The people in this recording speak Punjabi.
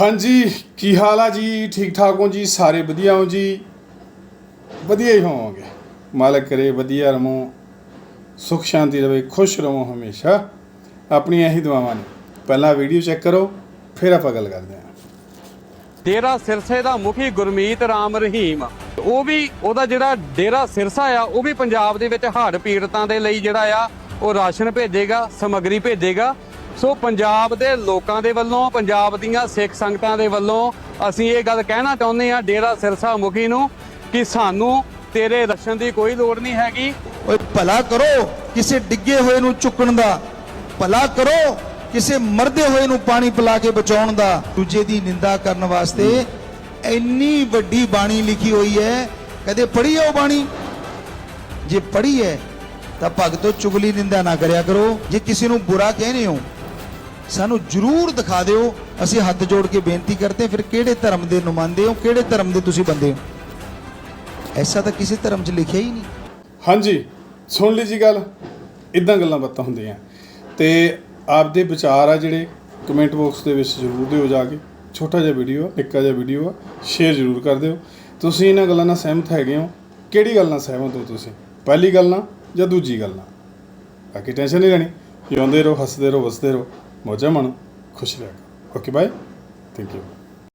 ਹਾਂਜੀ, ਕੀ ਹਾਲ ਆ ਜੀ? ਠੀਕ ਠਾਕ ਹੋ ਜੀ? ਸਾਰੇ ਵਧੀਆ ਹੋ ਜੀ? ਵਧੀਆ ਹੀ ਹੋਵਾਂਗੇ। ਮਾਲਕ ਕਰੇ, ਵਧੀਆ ਰਵੋ। ਸੁਖ ਸ਼ਾਂਤੀ ਰਵੇ, ਖੁਸ਼ ਰਵੋ ਹਮੇਸ਼ਾ। ਆਪਣੀਆਂ ਇਹੀ ਦੁਆਵਾਂ ਨੇ। ਪਹਿਲਾਂ ਵੀਡੀਓ ਚੈੱਕ ਕਰੋ, ਫਿਰ ਆਪਾਂ ਗੱਲ ਕਰਦੇ ਹਾਂ। ਡੇਰਾ ਸਿਰਸੇ ਦਾ ਮੁਖੀ ਗੁਰਮੀਤ ਰਾਮ ਰਹੀਮ। ਉਹ ਵੀ, ਉਹਦਾ ਜਿਹੜਾ ਡੇਰਾ ਸਿਰਸਾ ਆ, ਉਹ ਵੀ ਪੰਜਾਬ ਦੇ ਵਿੱਚ ਹੜ੍ਹ ਪੀੜਤਾਂ ਦੇ ਲਈ ਜਿਹੜਾ ਆ, ਉਹ ਰਾਸ਼ਨ ਭੇਜੇਗਾ, ਸਮੱਗਰੀ ਭੇਜੇਗਾ। ਸੋ ਪੰਜਾਬ ਦੇ ਲੋਕਾਂ ਦੇ ਵੱਲੋਂ, ਪੰਜਾਬ ਦੀਆਂ ਸਿੱਖ ਸੰਗਤਾਂ ਦੇ ਵੱਲੋਂ ਅਸੀਂ ਇਹ ਗੱਲ ਕਹਿਣਾ ਚਾਹੁੰਦੇ ਹਾਂ ਡੇਰਾ ਸਿਰਸਾ ਮੁਖੀ ਨੂੰ ਕਿ ਸਾਨੂੰ ਤੇਰੇ ਰਸ਼ਨ ਦੀ ਕੋਈ ਲੋੜ ਨਹੀਂ ਹੈਗੀ। ਓਏ ਭਲਾ ਕਰੋ ਕਿਸੇ ਡਿੱਗੇ ਹੋਏ ਨੂੰ ਚੁੱਕਣ ਦਾ। ਭਲਾ ਕਰੋ ਕਿਸੇ ਮਰਦੇ ਹੋਏ ਨੂੰ ਪਾਣੀ ਪਿਲਾ ਕੇ ਬਚਾਉਣ ਦਾ। ਦੂਜੇ ਦੀ ਨਿੰਦਾ ਕਰਨ ਵਾਸਤੇ ਇੰਨੀ ਵੱਡੀ ਬਾਣੀ ਲਿਖੀ ਹੋਈ ਹੈ। ਕਦੇ ਪੜ੍ਹੀ ਹੈ ਉਹ ਬਾਣੀ? ਜੇ ਪੜ੍ਹੀ ਹੈ ਤਾਂ ਭਗਤੋ ਚੁਗਲੀ ਨਿੰਦਾ ਨਾ ਕਰਿਆ ਕਰੋ। ਜੇ ਕਿਸੇ ਨੂੰ ਬੁਰਾ ਕਹਿੰਦੇ ਹੋ ਸਾਨੂੰ ਜਰੂਰ ਦਿਖਾ ਦਿਓ। ਅਸੀਂ ਹੱਥ ਜੋੜ ਕੇ ਬੇਨਤੀ ਕਰਦੇ ਫਿਰ ਕਿਹੜੇ ਧਰਮ ਦੇ ਨੁਮਾਇੰਦੇ ਹੋ, ਕਿਹੜੇ ਧਰਮ ਦੇ ਤੁਸੀਂ ਬੰਦੇ ਹੋ? ਐਸਾ ਤਾਂ ਕਿਸੇ ਧਰਮ 'ਚ ਲਿਖਿਆ ਹੀ ਨਹੀਂ। ਹਾਂਜੀ, ਸੁਣ ਲਈ ਜੀ ਗੱਲ। ਇਦਾਂ ਗੱਲਾਂ ਬਾਤਾਂ ਹੁੰਦੀਆਂ। ਤੇ ਆਪਦੇ ਵਿਚਾਰ ਆ ਜਿਹੜੇ ਕਮੈਂਟ ਬਾਕਸ ਦੇ ਵਿੱਚ ਜ਼ਰੂਰ ਦਿਓ ਜਾ ਕੇ। ਛੋਟਾ ਜਿਹਾ ਵੀਡੀਓ ਆ, ਨਿੱਕਾ ਜਿਹਾ ਵੀਡੀਓ ਆ ਸ਼ੇਅਰ ਜ਼ਰੂਰ ਕਰ ਦਿਓ। ਤੁਸੀਂ ਇਹਨਾਂ ਗੱਲਾਂ ਨਾਲ ਸਹਿਮਤ ਹੈਗੇ ਹੋ। ਕਿਹੜੀ ਗੱਲ ਨਾਲ ਸਹਿਮਤ ਹੋ ਤੁਸੀਂ? ਪਹਿਲੀ ਗੱਲ ਨਾਲ ਜਾਂ ਦੂਜੀ ਗੱਲ ਨਾਲ ਬਾਕੀ ਟੈਨਸ਼ਨ ਨਹੀਂ ਲੈਣੀ। ਜਿਉਂਦੇ ਰਹੋ, ਹੱਸਦੇ ਰਹੋ, ਵਸਦੇ ਰਹੋ। మజా మనం ఖుషి దాకా ఓకే బాయ్ థ్యాంక్ యూ